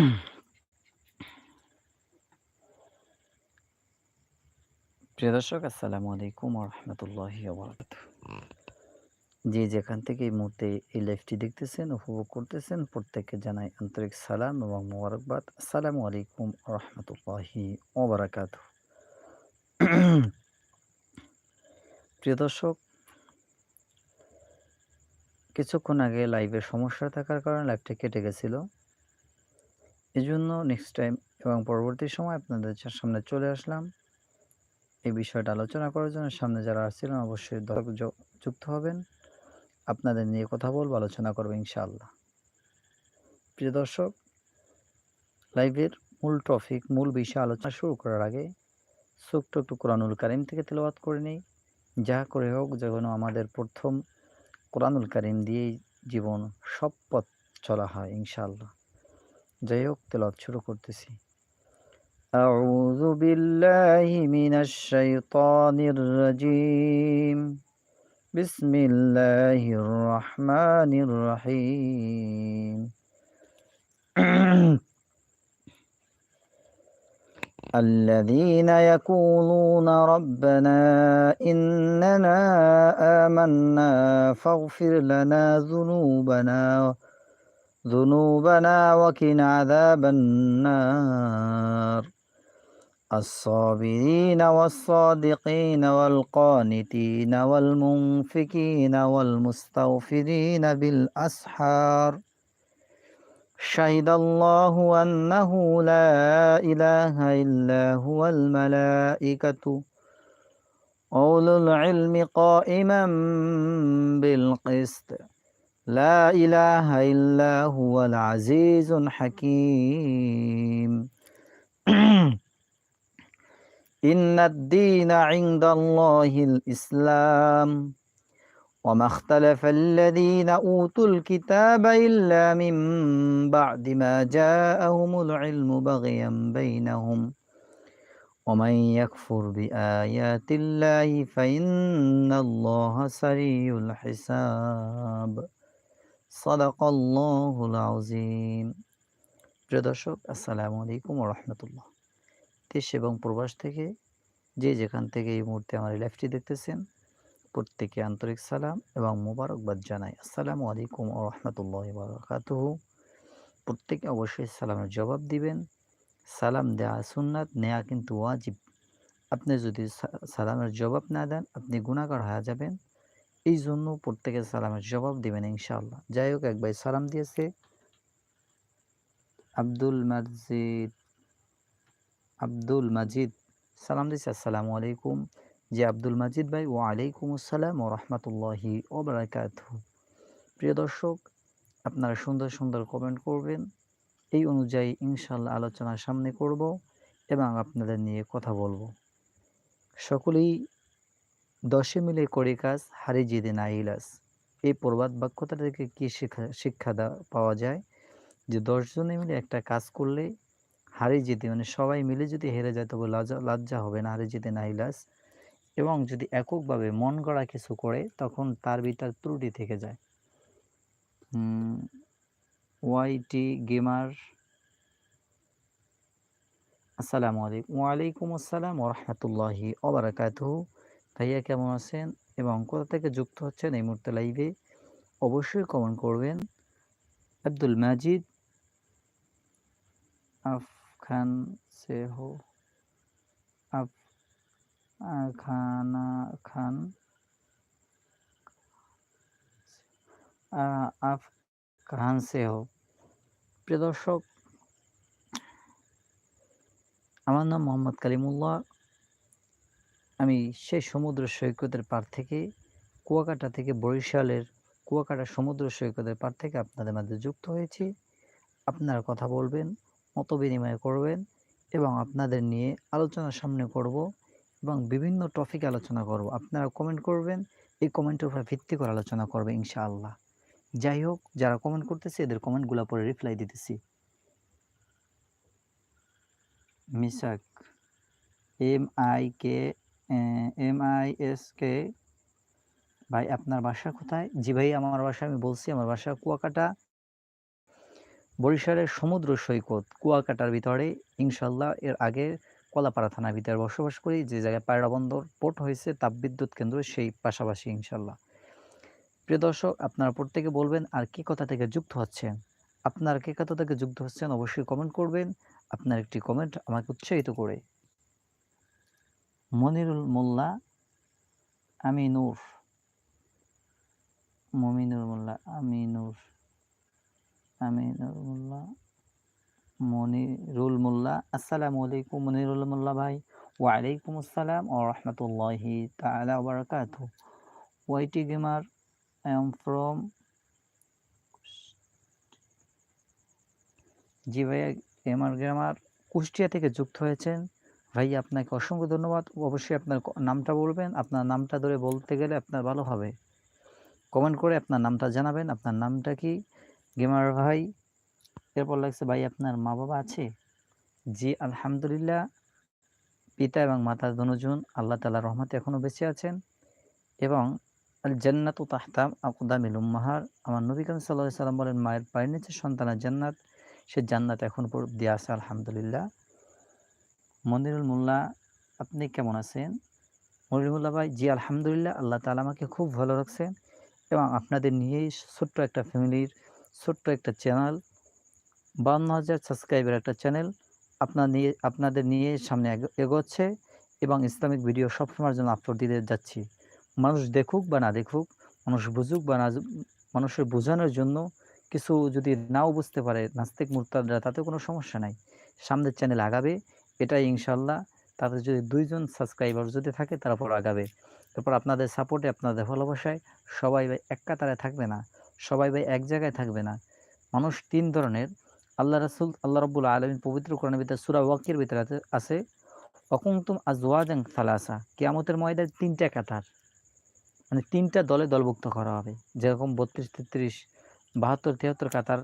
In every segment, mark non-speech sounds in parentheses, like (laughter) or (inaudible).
(clears throat) প্রিয় দর্শক, আসসালামু আলাইকুম রহমতুল্লাহি যে যেখান থেকে এই মুহূর্তে এই লাইভটি দেখতেছেন, উপভোগ করতেছেন, প্রত্যেককে জানাই আন্তরিক সালাম এবং মোবারকবাদ। আসসালামু আলাইকুম রহমতুল্লাহি ওবরাকাত (clears throat) প্রিয় দর্শক, কিছুক্ষণ আগে লাইভের সমস্যা থাকার কারণে লাইভটা কেটে গেছিল। এই জন্য নেক্সট টাইম এবং পরবর্তী সময় আপনাদের সামনে চলে আসলাম, এই বিষয়টা আলোচনা করার জন্য সামনে যারা আসছিলেন অবশ্যই দর্শক যুক্ত হবেন। আপনাদের নিয়ে কথা বলব, আলোচনা করব ইনশাআল্লাহ। প্রিয় দর্শক, লাইভের মূল টপিক মূল বিষয় আলোচনা শুরু করার আগে ছোট্ট একটু কোরআনুল কারিম থেকে তেলাওয়াত করে নেই। যা করে হোক যেন আমাদের প্রথম কোরআনুল কারিম দিয়েই জীবন সব পথ চলা হয় ইনশাআল্লাহ। যাই হোক তেলাওয়াত শুরু করতেছি أعوذ بالله من الشيطان الرجيم بسم الله الرحمن الرحيم الذين يقولون ربنا إننا آمنا فاغفر لنا ذنوبنا ذنوبنا وقنا عذاب النار. الصابرين والصادقين والقانتين والمنفكين والمستغفرين بالأسحار. شهد الله أنه لا إله إلا هو الملائكة. أولو العلم قائما بالقسط. لا إله إلا هو العزيز الحكيم. (clears throat) إن الدين عند الله الإسلام. وما اختلف الذين أوتوا الكتاب إلا من بعد ما جاءهم العلم بغيا بينهم. ومن يكفر بآيات الله فإن الله سريع الحساب. সাদাকাল্লাহুল প্রিয় দর্শক, আসসালামু আলাইকুম রহমতুল্লাহ। দেশ এবং প্রবাস থেকে যে যেখান থেকে এই মুহূর্তে আমার লাইফটি দেখতেছেন প্রত্যেকে আন্তরিক সালাম এবং মোবারকবাদ জানাই। আসসালামু আলাইকুম রহমতুল্লাহ বারাকাতুহু। প্রত্যেকে অবশ্যই সালামের জবাব দিবেন। সালাম দেয়া সুন্নাত, নেয়া কিন্তু ওয়াজিব। আপনি যদি সালামের জবাব না দেন, আপনি গুণাকার হয়ে যাবেন। এই জন্য প্রত্যেকে সালামের জবাব দিবেন ইনশাআল্লাহ। যাই হোক, এক ভাই সালাম দিয়েছে। আব্দুল মাজিদ আব্দুল মাজিদ সালাম দিচ্ছে আসসালামু আলাইকুম। যে আব্দুল মাজিদ ভাই ও আলাইকুম আসসালাম ও রহমতুল্লাহি ও বারাকাত প্রিয় দর্শক, আপনারা সুন্দর সুন্দর কমেন্ট করবেন। এই অনুযায়ী ইনশাল্লাহ আলোচনার সামনে করব এবং আপনাদের নিয়ে কথা বলব। সকলেই দশে মিলে করে কাজ, হারি জিদে না ইলাস এই প্রবাদ বাক্যতা থেকে কী শিক্ষা শিক্ষা পাওয়া যায়? যে দশজনে মিলে একটা কাজ করলে হারে যেতে মানে সবাই মিলে যদি হেরে যায়, তবে লজ্জা লজ্জা হবে না, হারে যেতে নাইলাস এবং যদি এককভাবে মন গড়া কিছু করে, তখন তার ভিতর ত্রুটি থেকে যায়। ওয়াইটি গেমার আসসালামু আলাইকুম। ওয়ালাইকুম আসসালাম ওরহমতুল্লাহি ওবরাকাতহু ভাইয়া কেমন আছেন এবং কোথা থেকে যুক্ত হচ্ছেন এই মুহূর্তে লাইভে? অবশ্যই কমেন্ট করবেন। আব্দুল মাজিদ আফখান সেহ আফ খানা খান আফ খান সেহ প্রিয় দর্শক, আমার নাম মোহাম্মদ কালিমুল্লাহ। আমি সেই সমুদ্র সৈকতের পার থেকে কুয়াকাটা থেকে বরিশালের কুয়াকাটা সমুদ্র সৈকতের পার থেকে আপনাদের মাঝে যুক্ত হয়েছি। আপনারা কথা বলবেন, মত বিনিময় করবেন এবং আপনাদের নিয়ে আলোচনার সামনে করব এবং বিভিন্ন টপিক আলোচনা করব। আপনারা কমেন্ট করবেন, এই কমেন্টের উপর ভিত্তি করে আলোচনা করবে ইনশাআল্লাহ। যাই হোক, যারা কমেন্ট করতেছে, এদের কমেন্টগুলো পরে রিপ্লাই দিতেছি। মিসাক M I K M, I, S, K? ভাই, আপনার বাসা কোথায়? জি ভাই, আমার বাসা আমি বলছি, আমার বাসা কুয়াকাটা, বরিশালের সমুদ্র সৈকত, কুয়াকাটার ভিতরে। ইনশাল্লাহ এর আগে কলাপাড়া থানার ভিতরে বসবাস করি। যে জায়গায় পায়রা বন্দর পোর্ট হয়েছে তাপবিদ্যুৎ কেন্দ্র সেই পাশাপাশি ইনশাল্লাহ প্রিয় দর্শক, আপনারা প্রত্যেকে বলবেন, আর কি কথা থেকে যুক্ত হচ্ছেন? আপনার কে কথা থেকে যুক্ত হচ্ছেন অবশ্যই কমেন্ট করবেন। আপনার একটি কমেন্ট আমাকে উৎসাহিত করে। মনিরুল মোল্লা, আমিনুর, মমিনুর মোল্লা, আমিনুর আমিনুর মোল্লা, মনিরুল মোল্লা, আসসালামু আলাইকুম মনিরুল মোল্লা ভাই, ওয়ালাইকুম আসসালাম ও রহমতুল্লাহি তাআলা ওয়া বারাকাতুহু। Y T gamer I am from G ভাইয়া গেমার গেমার কুষ্টিয়া থেকে যুক্ত হয়েছেন। ভাই, আপনাকে অসংখ্য ধন্যবাদ। অবশ্যই আপনার নামটা বলবেন। আপনার নামটা ধরে বলতে গেলে আপনার ভালো হবে। কমেন্ট করে আপনার নামটা জানাবেন। আপনার নামটা কি? গেমার ভাই। এরপর লাগছে, ভাই, আপনার মা বাবা আছে? জি, আলহামদুলিল্লাহ। পিতা এবং মাতা দুজন, আল্লাহ তালা রহমতে এখনও বেঁচে আছেন। এবং জান্নাত ও তাহতাম আকদামিল উম্মাহার। আমার নবী কাম সাল্লাহ সাল্লাম বলেন, মায়ের পায়ের নিচে সন্তানের জান্নাত। সে জান্নাত এখন দিয়ে আছে, আলহামদুলিল্লাহ। মনিরুল মোল্লা, আপনি কেমন আছেন? মনিরুল মোল্লা ভাই, জি, আলহামদুলিল্লাহ, আল্লাহ তালা আমাকে খুব ভালো রাখছেন এবং আপনাদের নিয়েই ছোট্ট একটা ফ্যামিলির ছোট্ট একটা চ্যানেল, বান্ন হাজার সাবস্ক্রাইবার একটা চ্যানেল আপনার নিয়ে, আপনাদের নিয়ে সামনে এগোচ্ছে এবং ইসলামিক ভিডিও সবসময়ের জন্য আপলোড দিতে যাচ্ছি। মানুষ দেখুক বা না দেখুক, মানুষ বুঝুক বা না মানুষের বোঝানোর জন্য কিছু যদি নাও বুঝতে পারে, নাস্তিক মুরতাদরা, তাতে কোনো সমস্যা নাই। সামনের চ্যানেল আগাবে এটাই ইনশাল্লাহ। তাদের যদি দুইজন সাবস্ক্রাইবার যদি থাকে তারপর আগাবে। তারপর আপনাদের সাপোর্টে আপনাদের ভালোবাসায় সবাই ভাই এক কাতারে থাকবে না, সবাই ভাই এক জায়গায় থাকবে না। মানুষ তিন ধরনের। আল্লাহ রাসুল, আল্লাহ রব্বুল আলমিন পবিত্র কোরআনের ভিতরে সুরা ওয়াকির ভিতরে আছে- অকুমতুম আজওয়াজাং সালাসা। কেয়ামতের ময়দানে তিনটা কাতার। মানে তিনটা দলে দলভুক্ত করা হবে। যেরকম বত্রিশ, তেত্রিশ, বাহাত্তর, তিয়াত্তর কাতার।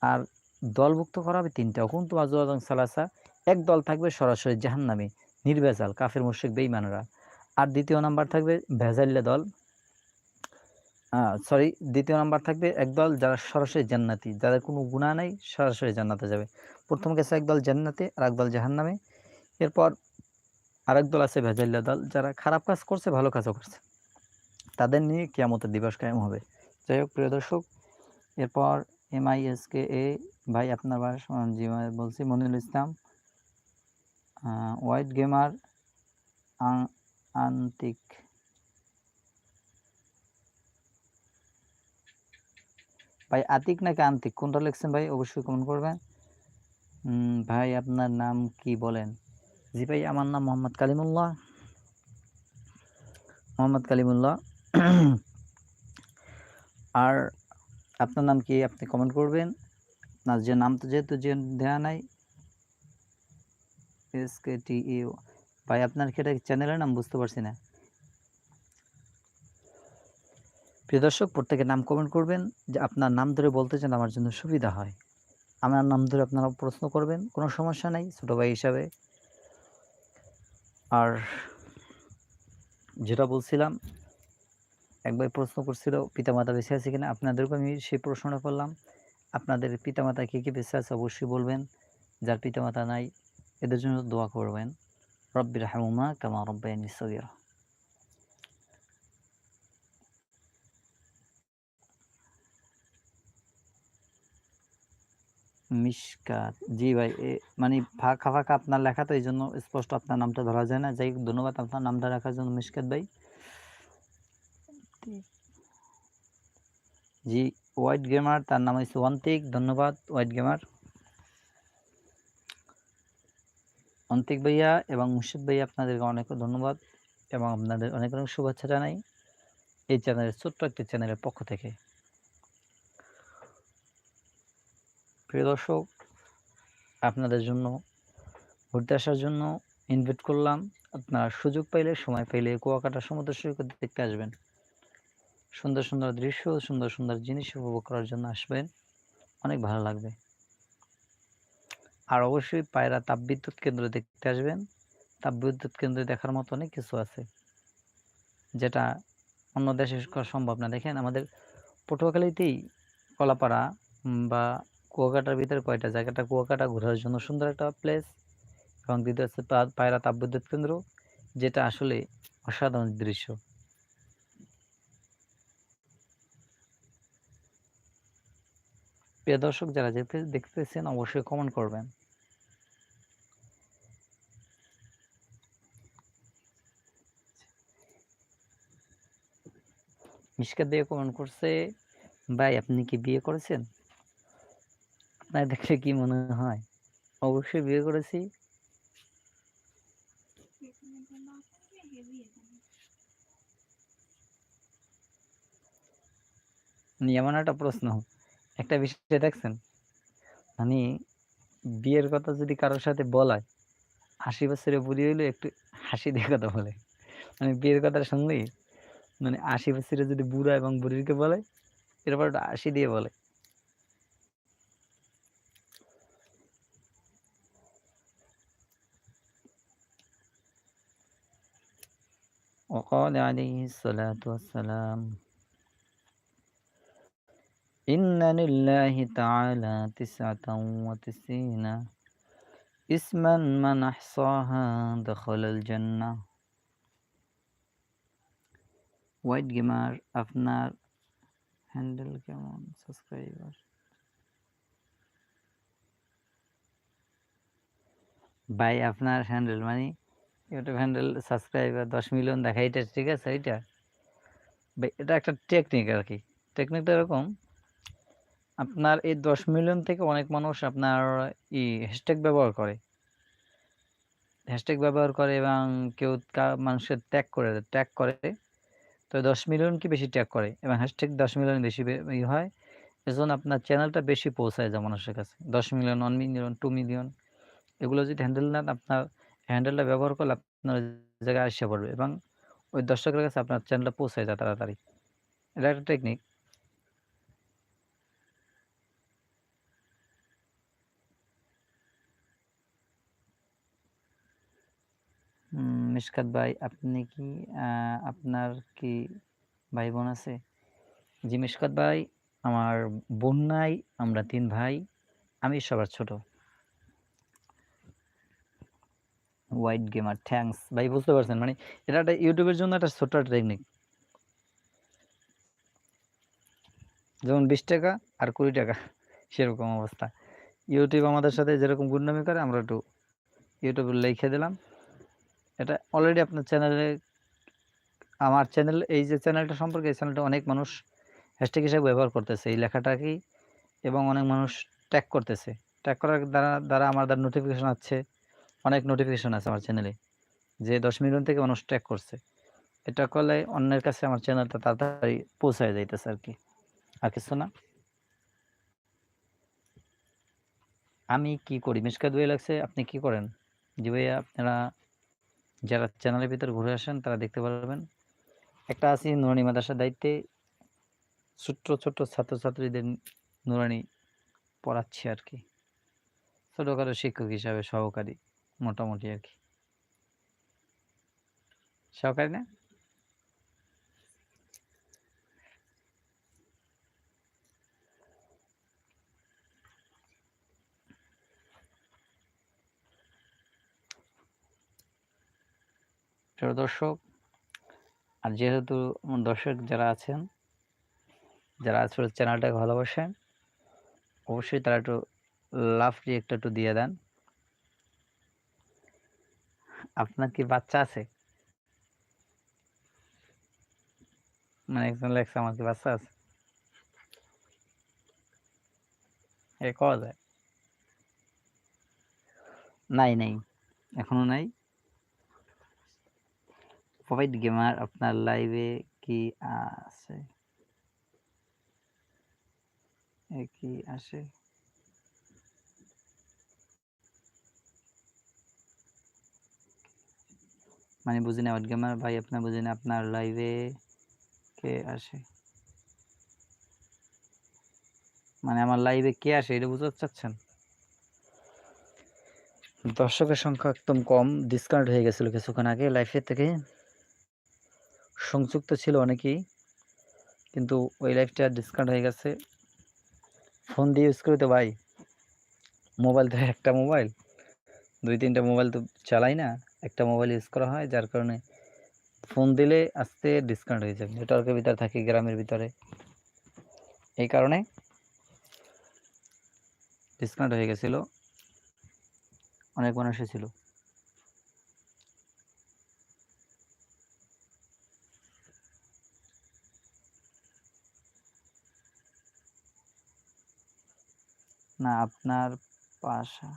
আর দলভুক্ত করা হবে তিনটা। অকুমতুম আজওয়াজাং সালাসা এক দল থাকবে সরাসরি জাহান্নামে, নির্ভেজাল, কাফের, মুশরিক, বেঈমানরা। আর দ্বিতীয় নাম্বার থাকবে ভেজাল্লা দল। সরি দ্বিতীয় নাম্বার থাকবে একদল যারা সরাসরি জান্নাতি, যাদের কোনো গুণা নেই, সরাসরি জান্নাতে যাবে। প্রথম গেছে একদল জান্নাতে, আর একদল জাহান্নামে। এরপর আরেক দল আছে ভেজাল্লা দল, যারা খারাপ কাজ করছে, ভালো কাজও করছে। তাদের নিয়ে কিয়ামতের দিবস কায়েম হবে। যাই হোক, প্রিয় দর্শক, এরপর এমআইএসকে এ ভাই আপনার বাস বলছি মনিরুল ইসলাম। White gamer Antik. ভাই, আতিক নাকি আন্তিক? কোনটা লিখছেন ভাই? অবশ্যই কমেন্ট করবেন। ভাই, আপনার নাম কি বলেন? জি ভাই, আমার নাম মোহাম্মদ কালিমুল্লাহ। মোহাম্মদ কালিমুল্লাহ। আর আপনার নাম কি? আপনি কমেন্ট করবেন। না যে নাম তো যেহেতু যে দেওয়া নাই এস কে টি ইউ ভাই, আপনার কি এটা চ্যানেলের নাম বুঝতে পারছি না? প্রিয় দর্শক, প্রত্যেকের নাম কমেন্ট করবেন, যে আপনার নাম ধরে বলতে চান আমার জন্য সুবিধা হয়। আমার নাম ধরে আপনারা প্রশ্ন করবেন, কোনো সমস্যা নাই, ছোটো ভাই হিসাবে। আর যেটা বলছিলাম, এক ভাই প্রশ্ন করছিল, পিতামাতা বেঁচে আছে কিনা? আপনাদেরকে আমি সেই প্রশ্নটা করলাম। আপনাদের পিতামাতা কে কে বেঁচে আছে অবশ্যই বলবেন। যার পিতামাতা নাই এদের জন্য দোয়া করবেন। রব্বির হামুমা কামা রব্বাইনি সগীরা। মিশকাত। জি ভাই এ মানে ফাঁকা ফাঁকা আপনার লেখা তো এই জন্য স্পষ্ট আপনার নামটা ধরা যায় না। যাই ধন্যবাদ আপনার নামটা রাখার জন্য মিশকাত ভাই। জি। হোয়াইট গেমার তার নাম হচ্ছে অন্তিক ধন্যবাদ হোয়াইট গেমার অন্তিক ভাইয়া এবং মুর্শিদ ভাইয়া আপনাদেরকে অনেক ধন্যবাদ এবং আপনাদের অনেক অনেক শুভেচ্ছা জানাই এই চ্যানেলের ছোট্ট একটি চ্যানেলের পক্ষ থেকে। প্রিয় দর্শক, আপনাদের জন্য, ঘুরতে আসার জন্য ইনভাইট করলাম। আপনারা সুযোগ পাইলে, সময় পাইলে কুয়াকাটা সমুদ্র সৈকত দেখতে আসবেন। সুন্দর সুন্দর দৃশ্য, সুন্দর সুন্দর জিনিস উপভোগ করার জন্য আসবেন। অনেক ভালো লাগবে। আর অবশ্যই পায়রা তাপবিদ্যুৎ কেন্দ্র দেখতে আসবেন। তাপবিদ্যুৎ কেন্দ্র দেখার মতো অনেক কিছু আছে। যেটা অন্য দেশে করা সম্ভব না। দেখেন, আমাদের পটুয়াখালীতেই কলাপাড়া বা কুয়াকাটার ভিতরে কয়টা জায়গাটা? কুয়াকাটা ঘোরার জন্য সুন্দর একটা প্লেস এবং দ্বিতীয় হচ্ছে পায়রা তাপবিদ্যুৎ কেন্দ্র, যেটা আসলে অসাধারণ দৃশ্য। প্রিয় দর্শক, যারা যেতে দেখতেছেন, অবশ্যই কমেন্ট করবেন। মিশকা দিয়ে কমেন্ট করছে। ভাই, আপনি কি বিয়ে করেছেন? আপনার দেখলে কি মনে হয়? অবশ্যই বিয়ে করেছি। মানে এমন একটা প্রশ্ন। একটা বিষয় দেখছেন? মানে বিয়ের কথা যদি কারোর সাথে বলায় আশি বছরে বুড়ি হইলে একটু হাসি দিয়ে কথা বলে। মানে বিয়ের কথা শুনলেই মানে আশি বছরে যদি বুড়া এবং বুড়িকে বলে এরপর হাসি দিয়ে বলে وقال عليه الصلاة والسلام إن لله تعالى تسعة وتسعين اسما من أحصاها دخل الجنة হোয়াইট গেমার আপনার হ্যান্ডেল কেমন? সাবস্ক্রাইবার ভাই, আপনার হ্যান্ডেল মানে ইউটিউব হ্যান্ডেল সাবস্ক্রাইবার দশ মিলিয়ন দেখা, এটা ঠিক আছে এইটা এটা একটা টেকনিক আর কি। টেকনিকটা এরকম, আপনার এই দশ মিলিয়ন থেকে অনেক মানুষ আপনার ই হ্যাশট্যাগ ব্যবহার করে। হ্যাশট্যাগ ব্যবহার করে এবং কেউ মানুষের ট্যাগ করে ট্যাগ করে। তো দশ মিলিয়ন কি বেশি ট্যাগ করে? এবং হ্যাশট্যাগ দশ মিলিয়ন বেশি ই হয়, এজন্য আপনার চ্যানেলটা বেশি পৌঁছায় যায় মানুষের কাছে। দশ million one million two million এগুলো যদি হ্যান্ডেল নেন, আপনার হ্যান্ডেলটা ব্যবহার করলে আপনার জায়গায় আসে পড়বে এবং ওই দর্শকের কাছে আপনার চ্যানেলটা পৌঁছায় যায় তাড়াতাড়ি। এটা একটা টেকনিক মিশকাত ভাই, আপনি কি আপনার কি ভাই বোন আছে? জি মিশকাত ভাই, আমার বোন নাই, আমরা তিন ভাই, আমি সবার ছোট। হোয়াইট গেমার থ্যাংকস ভাই, বুঝতে পারছেন মানে এটা একটা ইউটিউবের জন্য একটা ছোট টেকনিক যেমন বিশ টাকা আর কুড়ি টাকা, সেরকম অবস্থা। ইউটিউব আমাদের সাথে যেরকম গুন্ডামি করে, আমরা একটু ইউটিউবে লিখে দিলাম। এটা অলরেডি আপনার চ্যানেলে আমার চ্যানেল এই যে চ্যানেলটা সম্পর্কে এই চ্যানেলটা অনেক মানুষ হ্যাশট্যাগ হিসেবে ব্যবহার করতেছে। এই লেখাটাকেই এবং অনেক মানুষ ট্যাগ করতেছে। ট্যাগ করার দ্বারা দ্বারা আমার দ্বারা নোটিফিকেশান আছে অনেক নোটিফিকেশান আছে আমার চ্যানেলে যে দশ মিলিয়ন থেকে মানুষ ট্যাগ করছে। এটা করলে অন্যের কাছে আমার চ্যানেলটা তাড়াতাড়ি পৌঁছায় যাইতেছে আর কি। আর কিছু না। আমি কি করি? মিসকাত ভাই লাগছে, আপনি কি করেন? জি ভাইয়া, আপনারা যারা চ্যানেলের ভিতর ঘুরে আসেন, তারা দেখতে পারবেন। একটা আছি নুরানি মাদ্রাসার দায়িত্বে। ছোট্ট ছোট্ট ছাত্রছাত্রীদের নুরানি পড়াচ্ছি আর কি। ছোটোখাটো শিক্ষক হিসাবে সহকারী, মোটামুটি আর কি। সহকারী না? প্রিয় দর্শক, আর যেহেতু দর্শক যারা আছেন, যারা আসলে চ্যানেলটাকে ভালোবাসেন, অবশ্যই তারা একটু লাভ রিয়েক্ট একটু দিয়ে দেন। আপনার কি বাচ্চা আছে? মানে একজন লেখছে, আমার কি বাচ্চা আছে? এ, কওয়া যায়। নাই নাই, এখনও নাই। প্রোভাইড গেমার আপনার লাইভে কি আছে? কি আসে মানে বুঝি না গেমার ভাই আপনার বুঝি না আপনার লাইভে কে আসে মানে আমার লাইভে কে আসে এটা বুঝতে চাচ্ছেন? দর্শকের সংখ্যা একদম কম ডিসকাউন্ট হয়ে গেছিল কিছুক্ষণ আগে লাইফের থেকে। সংযুক্ত ছিল অনেকেই, কিন্তু ওই লাইফটা ডিসকাউন্ট হয়ে গেছে। ফোন দিয়ে ইউজ করি তো ভাই মোবাইল তো একটা মোবাইল দুই তিনটা মোবাইল তো চালাই না, একটা মোবাইল ইউজ করা হয়, যার কারণে ফোন দিলে আস্তে ডিসকাউন্ট হয়ে যাবে নেটওয়ার্কের ভিতরে থাকি, গ্রামের ভিতরে। এই কারণে ডিসকাউন্ট হয়ে গেছিল, অনেক মানুষ ছিল। না, আপনার পাশা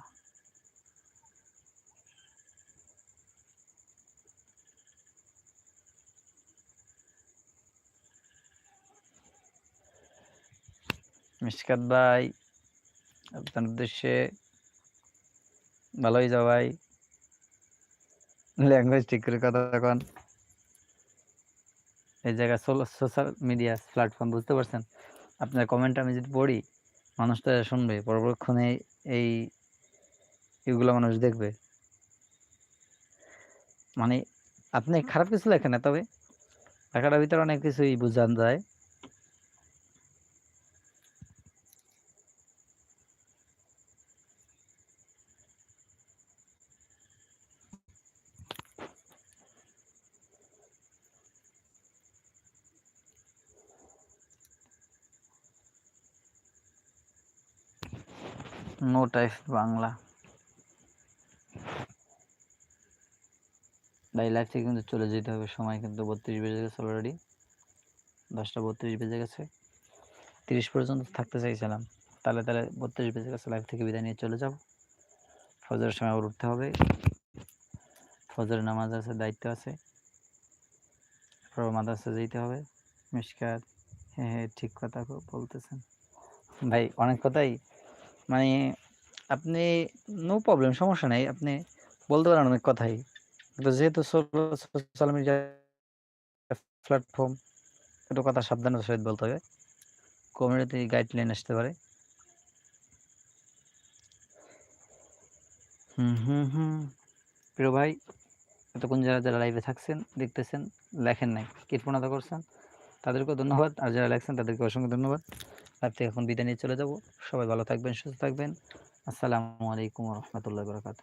মিশকাত ভাই, আপনার উদ্দেশ্যে ভালোই যাও ভাই। ল্যাঙ্গুয়েজ ঠিক করে কথা এখন এই জায়গায় সোশ্যাল মিডিয়া প্ল্যাটফর্ম, বুঝতে পারছেন? আপনার কমেন্ট আমি যদি পড়ি মানুষ তো শুনবে পরবক্ষণে এই এগুলো মানুষ দেখবে। মানে আপনি খারাপ কিছু লেখেন না তবে। লেখাটার ভিতরে অনেক কিছুই বোঝান যায়। নো টাইপ বাংলা ভাই লাইফ থেকে কিন্তু চলে যেতে হবে। সময় কিন্তু বত্রিশ বেজে গেছে অলরেডি দশটা বত্রিশ বেজে গেছে। তিরিশ পর্যন্ত থাকতে চাইছিলাম। তাহলে তাহলে বত্রিশ বেজে গেছে লাইফ থেকে বিদায় নিয়ে চলে যাব। ফজরের সময় আবার উঠতে হবে। ফজরের নামাজ আছে, দায়িত্ব আছে। মাদ্রাসা যেতে হবে। মিসকার হ্যাঁ হ্যাঁ ঠিক কথা বলতেছেন। ভাই, অনেক কথাই মানে আপনি নো প্রবলেম সমস্যা নাই। আপনি বলতে পারেন অনেক কথাই। কিন্তু যেহেতু সোশ্যাল মিডিয়া প্ল্যাটফর্ম একটু কথা সাবধানতার সহিত বলতে হবে। কমিউনিটি গাইডলাইন আসতে পারে। হুম হুম হুম। প্রিয় ভাই, এতক্ষণ যারা যারা লাইভে থাকছেন, দেখতেছেন, লেখেন নাই কীটপণতা করছেন, তাদেরকেও ধন্যবাদ। আর যারা লেখছেন, তাদেরকে অসংখ্য ধন্যবাদ। লাইভ থেকে এখন বিদায় নিয়ে চলে যাব। সবাই ভালো থাকবেন, সুস্থ থাকবেন। আসসালামু আলাইকুম রহমতুল্লাহ বরকাত